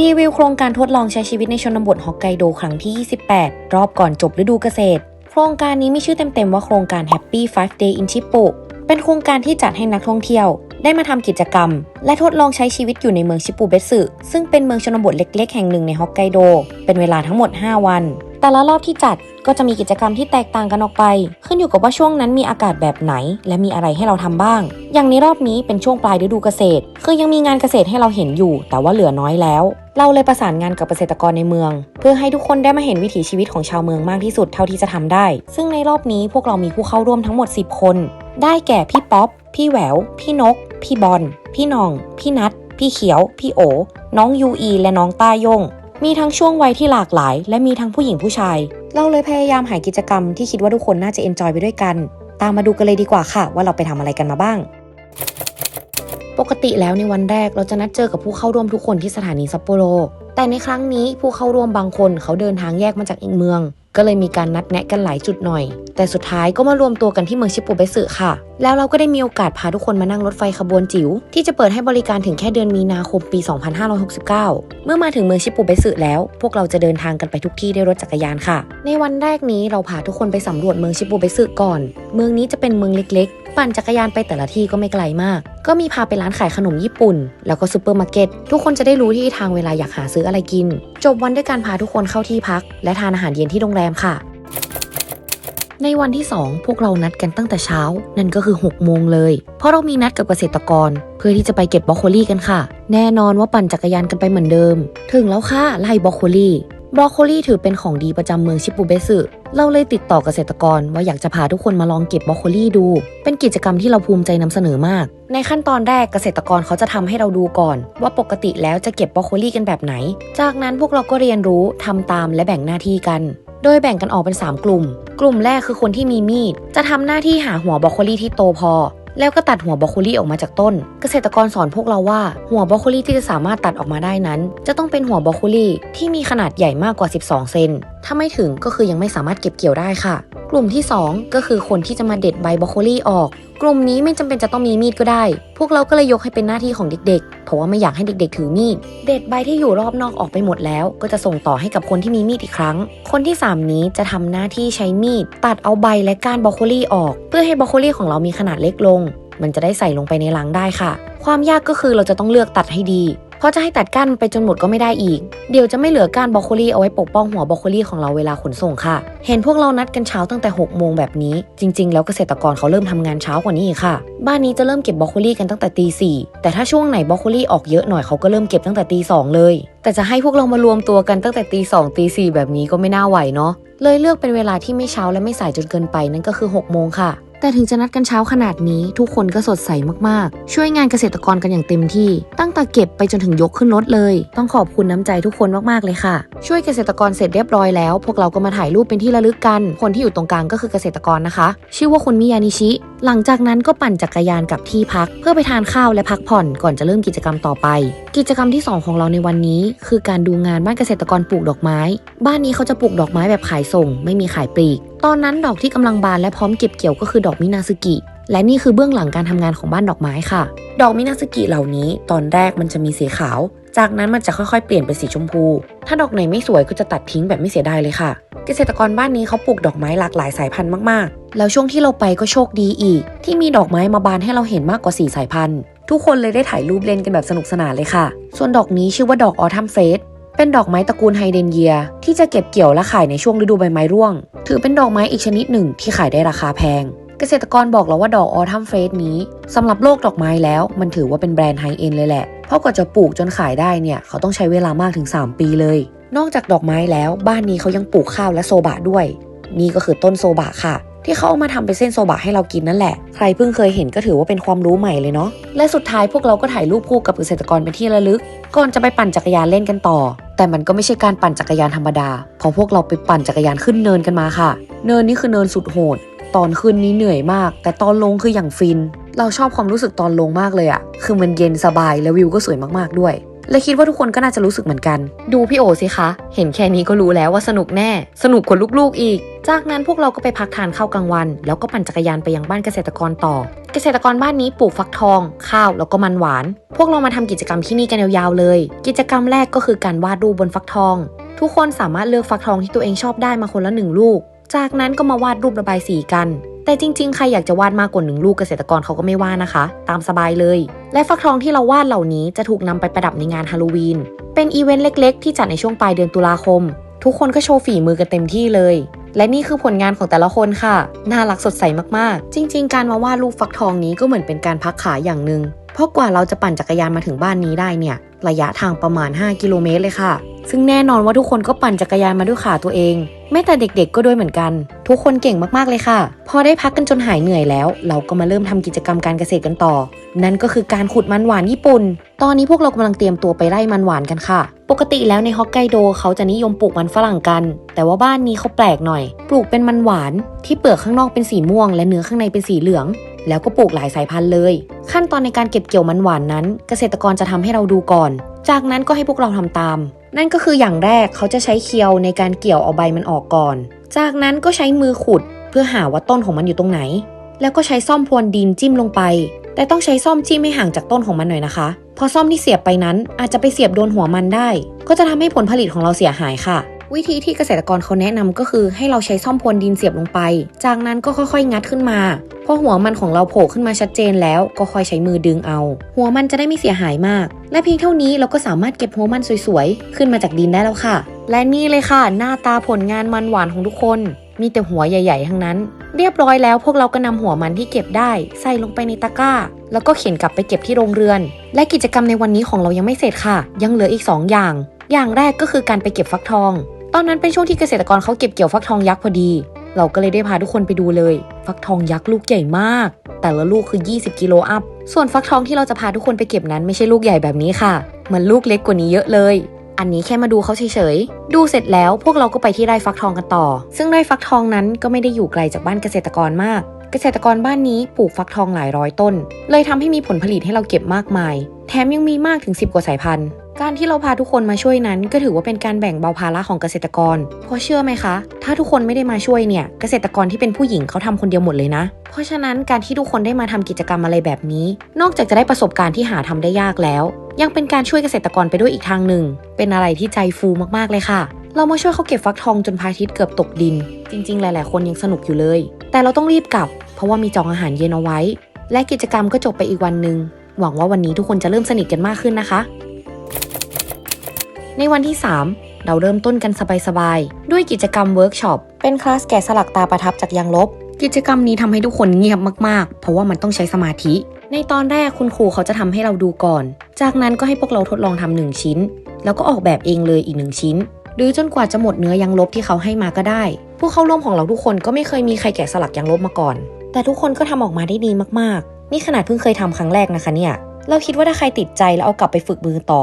รีวิวโครงการทดลองใช้ชีวิตในชนบทฮอกไกโดครั้งที่ 28 รอบก่อนจบฤดูเกษตร โครงการนี้มีชื่อเต็มๆว่าโครงการ Happy 5 Day in Chippo เป็นโครงการที่จัดให้นักท่องเที่ยว ได้มาทำกิจกรรม และทดลองใช้ชีวิตอยู่ในเมืองชิปูเบสึซึ่งเป็นเมืองชนบทเล็ก ๆ แห่งหนึ่งในฮอกไกโด เป็นเวลาทั้งหมด 5 วัน แต่ละรอบที่จัดก็จะมีกิจกรรมที่แตกต่างกันออกไป ขึ้นอยู่กับว่าช่วงนั้นมีอากาศแบบไหน และมีอะไรให้เราทำบ้าง อย่างในรอบนี้เป็นช่วงปลายฤดูเกษตร คือยังมีงานเกษตรให้เราเห็นอยู่ แต่ว่าเหลือน้อยแล้ว เราเลยประสานงานกับเกษตรกรในเมือง เพื่อให้ทุกคนได้มาเห็นวิถีชีวิตของชาวเมืองมากที่สุดเท่าที่จะทำได้ ซึ่งในรอบนี้พวกเรามีผู้เข้าร่วมทั้งหมด 10 คน ได้แก่พี่ป๊อป พี่แหวว พี่นก พี่บอล พี่นอง พี่นัท พี่เขียว พี่โอ น้องยูอี และน้องต้ายง มีทั้งช่วงวัยที่หลากหลาย และมีทั้งผู้หญิงผู้ชาย เราเลยพยายามหากิจกรรมที่คิดว่าทุกคนน่าจะเอนจอยไปด้วยกัน ตามมาดูกันเลยดีกว่าค่ะ ว่าเราไปทำอะไรกันมาบ้าง ปกติแล้วในวันแรกเราจะนัดเจอกับผู้เข้าร่วมทุกคนที่สถานีซัปโปโร แต่ในครั้งนี้ผู้เข้าร่วมบางคนเขาเดินทางแยกมาจากอีกเมือง ก็เลยมีการนัดแนะกันหลายจุดหน่อย แต่สุดท้ายก็มารวมตัวกันที่เมืองชิปูเบสึค่ะ แล้วเราก็ได้มีโอกาสพาทุกคนมานั่งรถไฟขบวนจิ๋ว ที่จะเปิดให้บริการถึงแค่เดือนมีนาคมปี 2569 เมื่อมาถึงเมืองชิปูเบสึแล้ว พวกเราจะเดินทางกันไปทุกที่ด้วยรถจักรยานค่ะ ในวันแรกนี้เราพาทุกคนไปสำรวจเมืองชิปูเบสึก่อน เมืองนี้จะเป็นเมืองเล็ก ปั่นจักรยานไปแต่ละที่ก็ไม่ไกลมาก ก็มีพาไปร้านขายขนมญี่ปุ่น แล้วก็ซูเปอร์มาร์เก็ตทุกคนจะได้รู้ที่ทางเวลาอยากหาซื้ออะไรกิน จบวันด้วยการพาทุกคนเข้าที่พัก และทานอาหารเย็นที่โรงแรมค่ะ ในวันที่ 2 พวกเรานัดกันตั้งแต่เช้า นั่นก็คือ 6 โมงเลย เพราะเรามีนัดกับเกษตรกร เพื่อที่จะไปเก็บบรอกโคลีกันค่ะ แน่นอนว่าปั่นจักรยานกันไปเหมือนเดิม ถึงแล้วค่ะไล่บรอกโคลี บรอกโคลีถือเป็นของดีประจำเมืองชิปูเบสึเราเลยติดต่อเกษตรกรว่าอยากจะพาทุกคนมาลองเก็บบรอกโคลีดู เป็นกิจกรรมที่เราภูมิใจนำเสนอมาก ในขั้นตอนแรกเกษตรกรเขาจะทำให้เราดูก่อน ว่าปกติแล้วจะเก็บบรอกโคลีกันแบบไหน จากนั้นพวกเราก็เรียนรู้ทำตามและแบ่งหน้าที่กัน โดยแบ่งกันออกเป็น 3 กลุ่ม กลุ่มแรกคือคนที่มีมีด จะทำหน้าที่หาหัวบรอกโคลีที่โตพอ แล้วก็ตัดหัวบรอกโคลีออกมาจากต้น เกษตรกรสอนพวกเราว่า หัวบรอกโคลีที่จะสามารถตัดออกมาได้นั้น จะต้องเป็นหัวบรอกโคลีที่มีขนาดใหญ่มากกว่า 12 เซน ถ้าไม่ถึงก็คือยังไม่สามารถเก็บเกี่ยวได้ค่ะ กลุ่มที่ 2 ก็คือคนที่จะมาเด็ดใบบรอกโคลีออก กลุ่มนี้ไม่จำเป็นจะต้องมีมีดก็ได้ พวกเราก็เลยยกให้เป็นหน้าที่ของเด็กๆ เพราะว่าไม่อยากให้เด็กๆ ถือมีด เด็ดใบที่อยู่รอบนอกออกไปหมดแล้ว ก็จะส่งต่อให้กับคนที่มีมีดอีกครั้ง คนที่ 3 นี้จะทำหน้าที่ใช้มีด ตัดเอาใบและก้านบรอกโคลีออก เพื่อให้บรอกโคลีของเรามีขนาดเล็กลง มันจะได้ใส่ลงไปในลังได้ค่ะ ความยากก็คือเราจะต้องเลือกตัดให้ดี เพราะจะให้ตัดก้านไปจนหมดก็ไม่ได้อีก เดี๋ยวจะไม่เหลือก้านบรอกโคลีเอาไว้ปกป้องหัวบรอกโคลีของเราเวลาขนส่งค่ะ เห็นพวกเรานัดกันเช้าตั้งแต่6โมงแบบนี้ จริง ๆ แล้วเกษตรกรเขาเริ่มทำงานเช้ากว่านี้อีกค่ะ บ้านนี้จะเริ่มเก็บบรอกโคลีกันตั้งแต่ตีสี่แต่ถ้าช่วงไหนบรอกโคลีออกเยอะหน่อยเขาก็เริ่มเก็บตั้งแต่ตีสองเลย แต่จะให้พวกเรามารวมตัวกันตั้งแต่ตีสองตีสี่แบบนี้ก็ไม่น่าไหวเนาะเลยเลือกเป็นเวลาที่ไม่เช้าและไม่สายจนเกินไปนั่นก็คือ6โมงค่ะ แต่ถึงจะนัดกันเช้าขนาดนี้ ทุกคนก็สดใสมากๆ ช่วยงานเกษตรกรกันอย่างเต็มที่ ตั้งแต่เก็บไปจนถึงยกขึ้นรถเลย ต้องขอบคุณน้ำใจทุกคนมากๆเลยค่ะ ช่วยเกษตรกรเสร็จเรียบร้อยแล้ว พวกเราก็มาถ่ายรูปเป็นที่ระลึกกัน คนที่อยู่ตรงกลางก็คือเกษตรกรนะคะ ชื่อว่าคุณมิยานิชิ หลังจากนั้นก็ปั่นจักรยานกลับที่พัก เพื่อไปทานข้าวและพักผ่อนก่อนจะเริ่มกิจกรรมต่อไป กิจกรรมที่ 2 ของเราในวันนี้ คือการดูงานบ้านเกษตรกรปลูกดอกไม้ บ้านนี้เขาจะปลูกดอกไม้แบบขายส่ง ไม่มีขายปลีก ตอนนั้นดอกที่กำลังบานและพร้อมเก็บเกี่ยวก็คือดอกมินาซึกิ และนี่คือเบื้องหลังการทำงานของบ้านดอกไม้ค่ะ ดอกมินาซึกิเหล่านี้ ตอนแรกมันจะมีสีขาว จากนั้นมันจะค่อยๆ เปลี่ยนเป็นสีชมพู ถ้าดอกไหนไม่สวยก็จะตัดทิ้งแบบไม่เสียดายเลยค่ะ เกษตรกรบ้านนี้เขาปลูกดอกไม้หลากหลายสายพันธุ์มากๆ แล้วช่วงที่เราไปก็โชคดีอีก ที่มีดอกไม้มาบานให้เราเห็นมากกว่า4สายพันธุ์ ทุกคนเลยได้ถ่ายรูปเล่นกันแบบสนุกสนานเลยค่ะ ส่วนดอกนี้ชื่อว่าดอกออทัมเฟส เป็นดอกไม้ตระกูลไฮเดนเยีย ที่จะเก็บเกี่ยวและขายในช่วงฤดูใบไม้ร่วง ถือเป็นดอกไม้อีกชนิดหนึ่งที่ขายได้ราคาแพง เกษตรกรบอกเราว่าดอกออทัมเฟสนี้สำหรับโลกดอกไม้แล้วมันถือว่าเป็นแบรนด์ไฮเอ็นเลยแหละ เพราะกว่าจะปลูกจนขายได้เนี่ย เขาต้องใช้เวลามากถึง 3 ปีเลย นอกจากดอกไม้แล้ว บ้านนี้เขายังปลูกข้าวและโซบะด้วย นี่ก็คือต้นโซบะค่ะ ที่เขาเอามาทำเป็นเส้นโซบะให้เรากินนั่นแหละ ใครเพิ่งเคยเห็นก็ถือว่าเป็นความรู้ใหม่เลยเนาะ และสุดท้ายพวกเราก็ถ่ายรูปคู่กับเกษตรกรเป็นที่ระลึก ก่อนจะไปปั่นจักรยานเล่นกันต่อ แต่มันก็ไม่ใช่การปั่นจักรยานธรรมดาเพราะพวกเราไปปั่นจักรยานขึ้นเนินกันมาค่ะ เนินนี้คือเนินสุดโหด ตอนขึ้นนี้เหนื่อยมาก แต่ตอนลงคืออย่างฟิน เราชอบความรู้สึกตอนลงมากเลยอะคือมันเย็นสบายและวิวก็สวยมากๆด้วย และคิดว่าทุกคนก็น่าจะรู้สึกเหมือนกัน ดูพี่โอสิคะ เห็นแค่นี้ก็รู้แล้วว่าสนุกแน่ สนุกกว่าลูกๆอีก จากนั้นพวกเราก็ไปพักทานข้าวกลางวัน แล้วก็ปั่นจักรยานไปยังบ้านเกษตรกรต่อ เกษตรกรบ้านนี้ปลูกฟักทอง ข้าวแล้วก็มันหวาน พวกเรามาทำกิจกรรมที่นี่กันยาวๆเลย กิจกรรมแรกก็คือการวาดรูปบนฟักทอง ทุกคนสามารถเลือกฟักทองที่ตัวเองชอบได้มาคนละหนึ่งลูก จากนั้นก็มาวาดรูประบายสีกัน แต่จริงๆ ใครอยากจะวาดมากกว่าหนึ่งลูกเกษตรกรเขาก็ไม่ว่านะคะ ตามสบายเลย และฟักทองที่เราวาดเหล่านี้จะถูกนำไปประดับในงานฮาโลวีน เป็นอีเวนต์เล็กๆ ที่จัดในช่วงปลายเดือนตุลาคม ทุกคนก็โชว์ฝีมือกันเต็มที่เลย และนี่คือผลงานของแต่ละคนค่ะ น่ารักสดใสมากๆ จริง ๆ การมาวาดรูปฟักทองนี้ก็เหมือนเป็นการพักขาอย่างหนึ่งเพราะกว่าเราจะปั่นจักรยานมาถึงบ้านนี้ได้เนี่ย ระยะทางประมาณ 5 กิโลเมตรเลยค่ะ ซึ่งแน่นอนว่าทุกคนก็ปั่นจักรยานมาด้วยขาตัวเองแม้แต่เด็กๆ ก็ด้วยเหมือนกัน ทุกคนเก่งมากๆเลยค่ะ พอได้พักกันจนหายเหนื่อยแล้ว เราก็มาเริ่มทำกิจกรรมการเกษตรกันต่อ นั่นก็คือการขุดมันหวานญี่ปุ่น ตอนนี้พวกเรากำลังเตรียมตัวไปไล่มันหวานกันค่ะ ปกติแล้วในฮอกไกโดเขาจะนิยมปลูกมันฝรั่งกัน แต่ว่าบ้านนี้เขาแปลกหน่อย ปลูกเป็นมันหวานที่เปลือกข้างนอกเป็นสีม่วง และเนื้อข้างในเป็นสีเหลือง แล้วก็ปลูกหลายสายพันธุ์เลย ขั้นตอนในการเก็บเกี่ยวมันหวานนั้น เกษตรกรจะทำให้เราดูก่อน จากนั้นก็ให้พวกเราทำตาม นั่นก็คืออย่างแรกเขาจะใช้เคียวในการเกี่ยวเอาใบมันออกก่อน จากนั้นก็ใช้มือขุดเพื่อหาว่าต้นของมันอยู่ตรงไหน แล้วก็ใช้ซ่อมพรวนดินจิ้มลงไป แต่ต้องใช้ซ่อมจิ้มให้ห่างจากต้นของมันหน่อยนะคะเพราะซ่อมที่เสียบไปนั้นอาจจะไปเสียบโดนหัวมันได้ ก็จะทำให้ผลผลิตของเราเสียหายค่ะ วิธีที่เกษตรกรเขาแนะนำก็คือให้เราใช้ซ่อมพรวนดินเสียบลงไป จากนั้นก็ค่อยๆ งัดขึ้นมา พอหัวมันของเราโผล่ขึ้นมาชัดเจนแล้วก็ค่อยใช้มือดึงเอา หัวมันจะได้ไม่เสียหายมาก และเพียงเท่านี้เราก็สามารถเก็บหัวมันสวยๆ ขึ้นมาจากดินได้แล้วค่ะ และนี่เลยค่ะ หน้าตาผลงานมันหวานของทุกคน มีแต่หัวใหญ่ ๆ ทั้งนั้น เรียบร้อยแล้วพวกเราก็นำหัวมันที่เก็บได้ ใส่ลงไปในตะกร้า แล้วก็เข็นกลับไปเก็บที่โรงเรือน และกิจกรรมในวันนี้ของเรายังไม่เสร็จค่ะ ยังเหลืออีก 2 อย่าง อย่างแรกก็คือการไปเก็บฟักทอง ตอนนั้นเป็นช่วงที่เกษตรกรเขาเก็บเกี่ยวฟักทองยักษ์พอดี เราก็เลยได้พาทุกคนไปดูเลย ฟักทองยักษ์ลูกใหญ่มาก แต่ละลูกคือ 20 กิโลอัพ ส่วนฟักทองที่เราจะพาทุกคนไปเก็บนั้นไม่ใช่ลูกใหญ่แบบนี้ค่ะ มันลูกเล็กกว่านี้เยอะเลย อันนี้แค่มาดูเขาเฉยๆ ดูเสร็จแล้วพวกเราก็ไปที่ไร่ฟักทองกันต่อ ซึ่งไร่ฟักทองนั้นก็ไม่ได้อยู่ไกลจากบ้านเกษตรกรมาก เกษตรกรบ้านนี้ปลูกฟักทองหลายร้อยต้น เลยทำให้มีผลผลิตให้เราเก็บมากมาย แถมยังมีมากถึง 10 กว่าสายพันธุ์ การที่เราพาทุกคนมาช่วยนั้น ก็ถือว่าเป็นการแบ่งเบาภาระของเกษตรกร เพราะเชื่อไหมคะ ถ้าทุกคนไม่ได้มาช่วยเนี่ย เกษตรกรที่เป็นผู้หญิงเขาทำคนเดียวหมดเลยนะ เพราะฉะนั้นการที่ทุกคนได้มาทำกิจกรรมอะไรแบบนี้ นอกจากจะได้ประสบการณ์ที่หาทำได้ยากแล้ว ยังเป็นการช่วยเกษตรกรไปด้วยอีกทางหนึ่ง เป็นอะไรที่ใจฟูมากๆเลยค่ะ เรามาช่วยเขาเก็บฟักทองจนพระอาทิตย์เกือบตกดิน จริง ๆ หลาย ๆ คนยังสนุกอยู่เลย แต่เราต้องรีบกลับ เพราะว่ามีจองอาหารเย็นเอาไว้ และกิจกรรมก็จบไปอีกวันหนึ่งหวังว่าวันนี้ทุกคนจะเริ่มสนิทกันมากขึ้นนะคะ ในวันที่ 3 เราเริ่มต้นกันสบายๆ ด้วยกิจกรรมเวิร์กช็อป เป็นคลาสแกะสลักตาประทับจากยางลบ กิจกรรมนี้ทำให้ทุกคนเงียบมากๆ เพราะว่ามันต้องใช้สมาธิ ในตอนแรกคุณครูเขาจะทำให้เราดูก่อน จากนั้นก็ให้พวกเราทดลองทำหนึ่งชิ้น แล้วก็ออกแบบเองเลยอีกหนึ่งชิ้น หรือจนกว่าจะหมดเนื้อยางลบที่เขาให้มาก็ได้ ผู้เข้าร่วมของเราทุกคนก็ไม่เคยมีใครแกะสลักยางลบมาก่อน แต่ทุกคนก็ทำออกมาได้ดีมากๆ นี่ขนาดเพิ่งเคยทำครั้งแรกนะคะเนี่ย เราคิดว่าถ้าใครติดใจแล้วเอากลับไปฝึกมือต่อ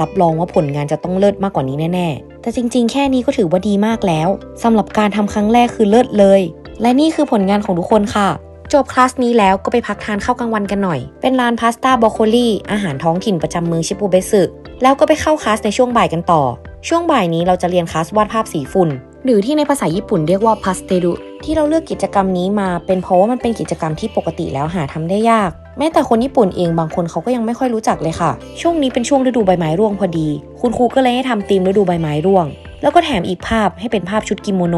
รับรองว่าผลงานจะต้องเลิศมากกว่านี้แน่ ๆ แต่จริงๆ แค่นี้ก็ถือว่าดีมากแล้วสำหรับการทำครั้งแรกคือเลิศเลย และนี่คือผลงานของทุกคนค่ะจบคลาสนี้แล้วก็ไปพักทานข้าวกลางวันกันหน่อย เป็นร้านพาสต้าบรอกโคลีอาหารท้องถิ่นประจำเมืองชิบูเบสึแล้วก็ไปเข้าคลาสในช่วงบ่ายกันต่อ ช่วงบ่ายนี้เราจะเรียนคลาสวาดภาพสีฝุ่น หรือที่ในภาษาญี่ปุ่นเรียกว่าพาสเตดุที่เราเลือกกิจกรรมนี้มาเป็นเพราะว่ามันเป็นกิจกรรมที่ปกติแล้วหาทำได้ยาก แม้แต่คนญี่ปุ่นเองบางคนเขาก็ยังไม่ค่อยรู้จักเลยค่ะ ช่วงนี้เป็นช่วงฤดูใบไม้ร่วงพอดี คุณครูก็เลยให้ทำธีมฤดูใบไม้ร่วง แล้วก็แถมอีกภาพให้เป็นภาพชุดกิโมโน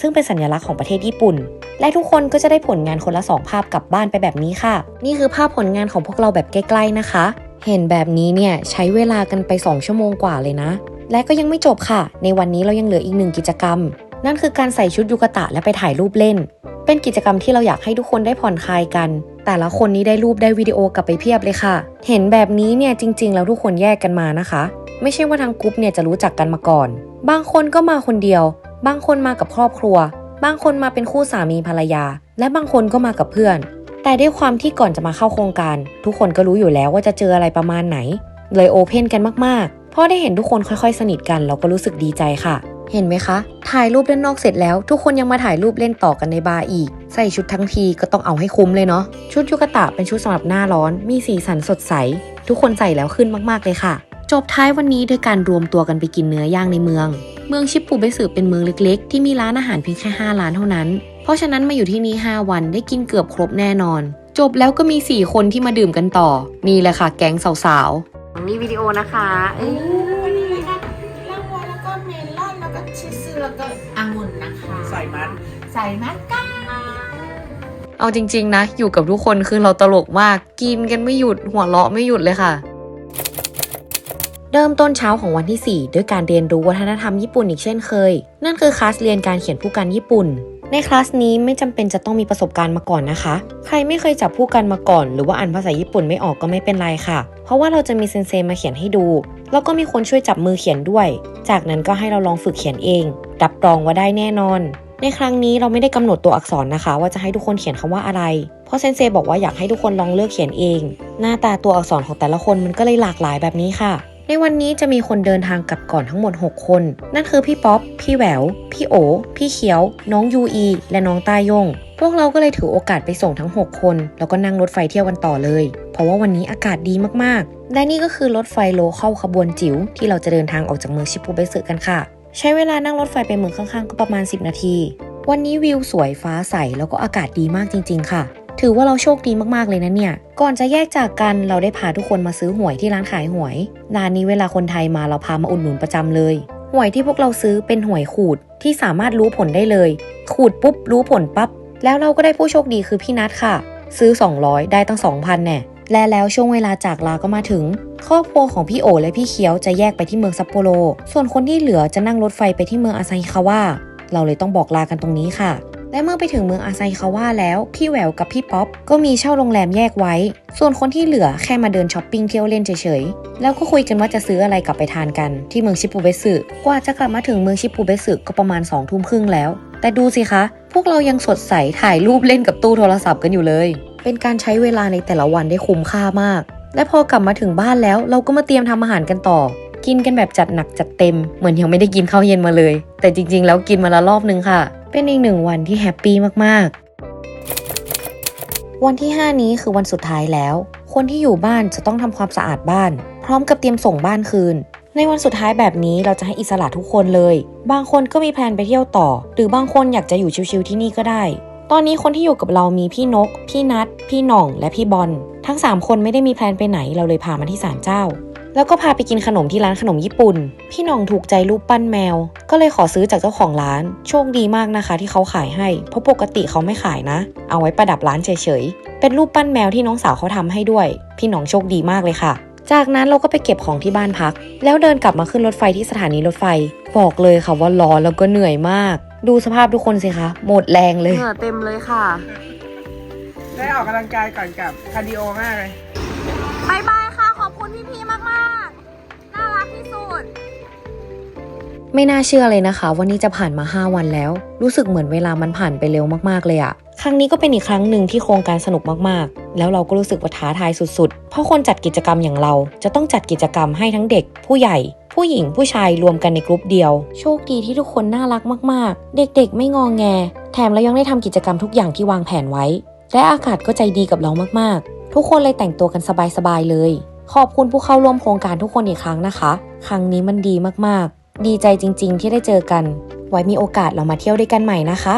ซึ่งเป็นสัญลักษณ์ของประเทศญี่ปุ่น และทุกคนก็จะได้ผลงานคนละสองภาพกลับบ้านไปแบบนี้ค่ะ นี่คือภาพผลงานของพวกเราแบบใกล้ๆนะคะ เห็นแบบนี้เนี่ยใช้เวลากันไป 2 ชั่วโมงกว่าเลยนะ และก็ยังไม่จบค่ะ ในวันนี้เรายังเหลืออีกหนึ่งกิจกรรม นั่นคือการใส่ชุดยูกะตะและไปถ่ายรูปเล่น เป็นกิจกรรมที่เราอยากให้ทุกคนได้ผ่อนคลายกัน แต่ละคนนี้ได้รูปได้วิดีโอกลับไปเพียบเลยค่ะ เห็นแบบนี้เนี่ยจริง ๆ แล้วทุกคนแยกกันมานะคะ ไม่ใช่ว่าทางกรุ๊ปเนี่ยจะรู้จักกันมาก่อน บางคนก็มาคนเดียว บางคนมากับครอบครัว บางคนมาเป็นคู่สามีภรรยา และบางคนก็มากับเพื่อน แต่ด้วยความที่ก่อนจะมาเข้าโครงการ ทุกคนก็รู้อยู่แล้วว่าจะเจออะไรประมาณไหน เลยโอเพนกันมากๆพอได้เห็นทุกคนค่อยๆ สนิทกันเราก็รู้สึกดีใจค่ะ เห็นไหมคะ ถ่ายรูปด้านนอกเสร็จแล้ว ทุกคนยังมาถ่ายรูปเล่นต่อกันในบาร์อีก ใส่ชุดทั้งทีก็ต้องเอาให้คุ้มเลยเนาะ ชุดยูกะตะเป็นชุดสำหรับหน้าร้อน มีสีสันสดใส ทุกคนใส่แล้วขึ้นมากๆเลยค่ะ จบท้ายวันนี้ด้วยการรวมตัวกันไปกินเนื้อย่างในเมือง เมืองชิปปูเบสึเป็นเมืองเล็กๆ ที่มีร้านอาหารเพียงแค่ 5 ร้านเท่านั้น เพราะฉะนั้นมาอยู่ที่นี่ 5 วันได้กินเกือบครบแน่นอน จบแล้วก็มี 4 คนที่มาดื่มกันต่อ นี่แหละค่ะ แก๊งสาวๆนี่วิดีโอนะคะ ใส่มัดก้าเอาจริง ๆ นะ อยู่กับทุกคนคือเราตลกมากกินกันไม่หยุดหัวเราะไม่หยุดเลยค่ะเริ่มต้นเช้าของวันที่ 4 ด้วยการเรียนรู้วัฒนธรรมญี่ปุ่นอีกเช่นเคย นั่นคือคลาสเรียนการเขียนผู้กันญี่ปุ่น ในคลาสนี้ไม่จำเป็นจะต้องมีประสบการณ์มาก่อนนะคะ ใครไม่เคยจับผู้กันมาก่อน หรือว่าอ่านภาษาญี่ปุ่นไม่ออกก็ไม่เป็นไรค่ะ เพราะว่าเราจะมีเซนเซมาเขียนให้ดู แล้วก็มีคนช่วยจับมือเขียนด้วย จากนั้นก็ให้เราลองฝึกเขียนเอง รับรองว่าได้แน่นอน ในครั้งนี้เราไม่ได้กำหนดตัวอักษรนะคะ ว่าจะให้ทุกคนเขียนคำว่าอะไร เพราะเซนเซบอกว่าอยากให้ทุกคนลองเลือกเขียนเอง หน้าตาตัวอักษรของแต่ละคนมันก็เลยหลากหลายแบบนี้ค่ะ ในวันนี้จะมีคนเดินทางกลับก่อนทั้งหมด 6 คน นั่นคือพี่ป๊อป พี่แหวว พี่โอ พี่เขียว น้องยูอี และน้องตายง พวกเราก็เลยถือโอกาสไปส่งทั้ง 6 คน แล้วก็นั่งรถไฟเที่ยวกันต่อเลย เพราะว่าวันนี้อากาศดีมากๆ และนี่ก็คือรถไฟโลเข้าขบวนจิ๋วที่เราจะเดินทางออกจากเมืองชิปูเบสึกันค่ะ ใช้เวลานั่งรถไฟไปเมืองข้างๆ ก็ประมาณ 10 นาที วันนี้วิวสวยฟ้าใสแล้วก็อากาศดีมากจริง ๆ ค่ะ ถือว่าเราโชคดีมากๆเลยนะเนี่ย ก่อนจะแยกจากกันเราได้พาทุกคนมาซื้อหวยที่ร้านขายหวย ร้านนี้เวลาคนไทยมาเราพามาอุดหนุนประจำเลย หวยที่พวกเราซื้อเป็นหวยขูดที่สามารถรู้ผลได้เลย ขูดปุ๊บรู้ผลปั๊บ แล้วเราก็ได้ผู้โชคดีคือพี่นัทค่ะ ซื้อ 200 ได้ตั้ง 2,000แน่และแล้วช่วงเวลาจากลาก็มาถึง ครอบครัวของพี่โอและพี่เคียวจะแยกไปที่เมืองซัปโปโร ส่วนคนที่เหลือจะนั่งรถไฟไปที่เมืองอาซาฮิคาวะ เราเลยต้องบอกลากันตรงนี้ค่ะ และเมื่อไปถึงเมืองอาซาฮิคาวะแล้ว พี่แหววกับพี่ป๊อปก็มีเช่าโรงแรมแยกไว้ ส่วนคนที่เหลือแค่มาเดินช้อปปิ้งเที่ยวเล่นเฉยๆ แล้วก็คุยกันว่าจะซื้ออะไรกลับไปทานกันที่เมืองชิปูเบสึ กว่าจะกลับมาถึงเมืองชิปูเบสึก็ประมาณ2องทุ่มครึ่งแล้ว แต่ดูสิคะ พวกเรายังสดใสถ่ายรูปเล่นกับตู้โทรศัพท์กันอยู่เลย เป็นการใช้เวลาในแต่ละวันได้คุ้มค่ามาก และพอกลับมาถึงบ้านแล้ว เราก็มาเตรียมทำอาหารกันต่อ กินกันแบบจัดหนักจัดเต็ม เหมือนยังไม่ได้กินข้าวเย็นมาเลย แต่จริง ๆ แล้วกินมาละรอบนึงค่ะ เป็นอีกหนึ่งวันที่แฮปปี้มากๆ วันที่ 5 นี้คือวันสุดท้ายแล้ว คนที่อยู่บ้านจะต้องทำความสะอาดบ้าน พร้อมกับเตรียมส่งบ้านคืนในวันสุดท้ายแบบนี้เราจะให้อิสระทุกคนเลย บางคนก็มีแพลนไปเที่ยวต่อ หรือบางคนอยากจะอยู่ชิวๆที่นี่ก็ได้ ตอนนี้คนที่อยู่กับเรามีพี่นก พี่นัทพี่หน่อง และพี่บอล ทั้ง 3 คนไม่ได้มีแพลนไปไหน เราเลยพามาที่ศาลเจ้า แล้วก็พาไปกินขนมที่ร้านขนมญี่ปุ่น พี่หน่องถูกใจรูปปั้นแมว ก็เลยขอซื้อจากเจ้าของร้าน โชคดีมากนะคะ ที่เขาขายให้ เพราะปกติเขาไม่ขายนะ เอาไว้ประดับร้านเฉยๆ เป็นรูปปั้นแมวที่น้องสาวเขาทำให้ด้วย พี่หน่องโชคดีมากเลยค่ะจากนั้นเราก็ไปเก็บของที่บ้านพัก แล้วเดินกลับมาขึ้นรถไฟที่สถานีรถไฟ บอกเลยค่ะว่าร้อนแล้วก็เหนื่อยมาก ดูสภาพทุกคนสิคะ หมดแรงเลย เหงื่อเต็มเลยค่ะ ได้ออกกำลังกายก่อนกลับคาร์ดิโอมากเลยบายบายค่ะ ขอบคุณพี่ๆมากๆ น่ารักที่สุด ไม่น่าเชื่อเลยนะคะว่านี่จะผ่านมา 5 วันแล้ว รู้สึกเหมือนเวลามันผ่านไปเร็วมากๆเลยอะครั้งนี้ก็เป็นอีกครั้งหนึ่งที่โครงการสนุกมากๆ แล้วเราก็รู้สึกว่าท้าทายสุดๆ เพราะคนจัดกิจกรรมอย่างเราจะต้องจัดกิจกรรมให้ทั้งเด็ก ผู้ใหญ่ ผู้หญิงผู้ชายรวมกันในกลุ่มเดียว โชคดีที่ทุกคนน่ารักมากๆ เด็กๆ ไม่งองแง แถมเรายังได้ทำกิจกรรมทุกอย่างที่วางแผนไว้ และอากาศก็ใจดีกับเรามากๆ ทุกคนเลยแต่งตัวกันสบายๆเลย ขอบคุณผู้เข้าร่วมโครงการทุกคนอีกครั้งนะคะ ครั้งนี้มันดีมากๆ ดีใจจริง ๆ ที่ได้เจอกัน ไว้มีโอกาสเรามาเที่ยวด้วยกันใหม่นะคะ